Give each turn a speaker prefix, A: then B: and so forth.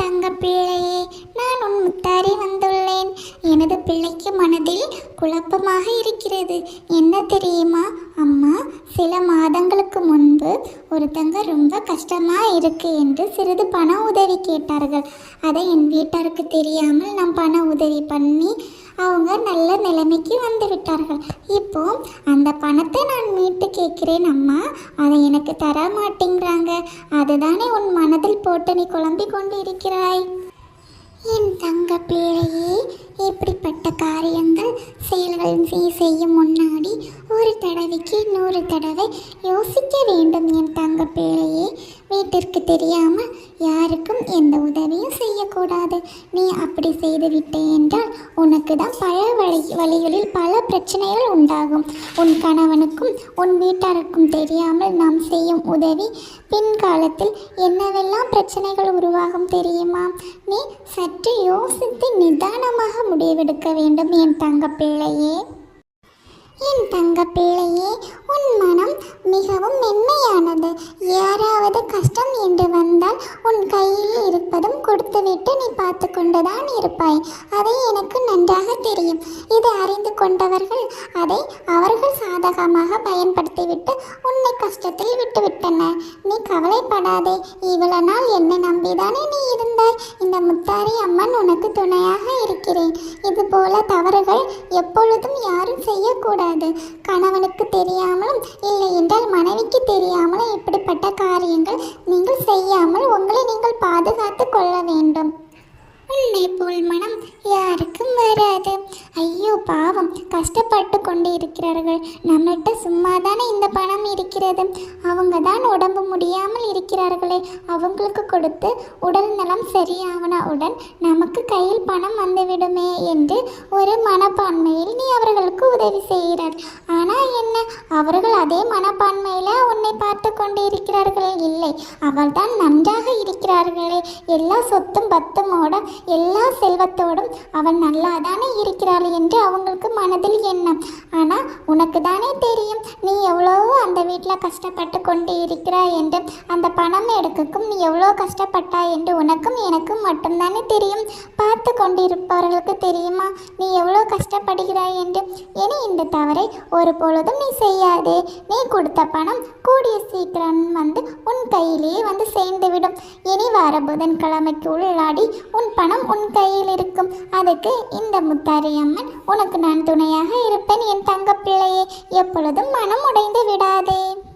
A: தங்க பிள்ளையே நான் உன் முத்தாரி வந்துள்ளேன். எனது பிள்ளைக்கு மனதில் குழப்பமாக இருக்கிறது. என்ன தெரியுமா? அம்மா சில மாதங்களுக்கு முன்பு ஒருத்தங்க ரொம்ப கஷ்டமா இருக்கு என்று சிறிது பண உதவி கேட்டார்கள். அதை என் வீட்டாருக்கு தெரியாமல் நான் பண உதவி பண்ணி அவங்க நல்ல நிலைமைக்கு வந்துவிட்டேன் விட்டார்கள் அந்த பணத்தை நான் மீட்டு கேட்கிறேன் அம்மா. அதை எனக்கு தர மாட்டேங்கிறாங்க. அதுதானே உன் மனதில் போட்டு நீ குழம்பிக் கொண்டு இருக்கிறாய் என் தங்க பிள்ளையே இப்படிப்பட்ட காரியங்கள் செயல்கள் செய்ய செய்யும் முன்னாடி ஒரு தடவைக்கு நூறு தடவை யோசிக்க வேண்டும். என் தங்க பிள்ளையே வீட்டிற்கு தெரியாமல் யாருக்கும் எந்த உதவியும் செய்யக்கூடாது. நீ அப்படி செய்து விட்டே என்றால் உனக்கு தான் பல வழி வழிகளில் பல பிரச்சனைகள் உண்டாகும். உன் கணவனுக்கும் உன் வீட்டாருக்கும் தெரியாமல் நாம் செய்யும் உதவி பின்காலத்தில் என்னவெல்லாம் பிரச்சனைகள் உருவாகும் தெரியுமா? நீ சற்று யோசித்து நிதானமாக முடிவெடுக்க வேண்டும் என் தங்கப்பிள்ளையே. என் தங்கப்பிள்ளையே உன் மனம் மிகவும் மென்மையான உன் கையில் இருப்பதும் கொடுத்துவிட்டு நீ பார்த்து கொண்டுதான் இருப்பாய். அதை எனக்கு நன்றாக தெரியும். இதை அறிந்து கொண்டவர்கள் அதை அவர்கள் சாதகமாக பயன்படுத்திவிட்டு உன்னை கஷ்டத்தில் விட்டுவிட்டனர் நீ கவலைப்படாதே. இவ்வளவு நாள் என்னை நம்பிதானே நீ இருந்தாய். இந்த முத்தாரி அம்மன் உனக்கு துணையாக இருக்கிறேன். இது போல தவறுகள் எப்பொழுதும் யாரும் செய்யக்கூடாது. கணவனுக்கு தெரியாமலும் இல்லை என்றால் மனைவிக்கு தெரியாமலும் இப்படிப்பட்ட காரியங்கள் நீங்கள் செய்யாமல் உங்களை நீங்கள் பாதுகாத்து கொள்ள வேண்டும். உன்னை போல் மனம் யாருக்கும் வராது. ஐயோ பாவம். கஷ்டப்பட்டு கொண்டு இருக்கிறார்கள் நம்மகிட்ட சும்மா தானே இந்த பணம் இருக்கிறது. அவங்க தான் உடம்பு முடியாமல் இருக்கிறார்களே. அவங்களுக்கு கொடுத்து உடல் நலம் சரியாவனவுடன் நமக்கு கையில் பணம் வந்துவிடுமே என்று ஒரு மனப்பான்மையில் நீ அவர்களுக்கு உதவி செய்கிறார் ஆனால் என்ன? அவர்கள் அதே மனப்பான்மையில் உன்னை பார்த்து கொண்டு இருக்கிறார்கள் இல்லை அவள்தான் நன்றாக இருக்கிறார்களே. எல்லா சொத்தும் பத்துமோட எல்லா செல்வத்தோடும் அவள் நல்லா தானே இருக்கிறாள் என்று அவங்களுக்கு மனதில் எண்ணம். ஆனால் உனக்கு தானே தெரியும் நீ வீட்டில் கஷ்டப்பட்டு கொண்டு இருக்கிறாய் என்று அந்த பணம் எடுக்கக்கும் நீ எவ்வளோ கஷ்டப்பட்டாய் என்று உனக்கும் எனக்கும் மட்டும்தானே தெரியும்? பார்த்து கொண்டிருப்பவர்களுக்கு தெரியுமா? நீ எவ்வளோ கஷ்டப்படுகிறாய் என்று? இனி இந்த தவறை ஒரு பொழுதும் நீ செய்யாதே. நீ கொடுத்த பணம் கூடிய சீக்கிரம் வந்து உன் கையிலேயே வந்து சேர்ந்துவிடும். இனி வார புதன்கிழமைக்கு உள்ளாடி உன் பணம் உன் கையில் இருக்கும். அதுக்கு இந்த முத்தாரி அம்மன் உனக்கு நான் துணையாக இருப்பேன் என் தங்க பிள்ளையே எப்பொழுதும் மனம் உடைந்து விடாதே. name.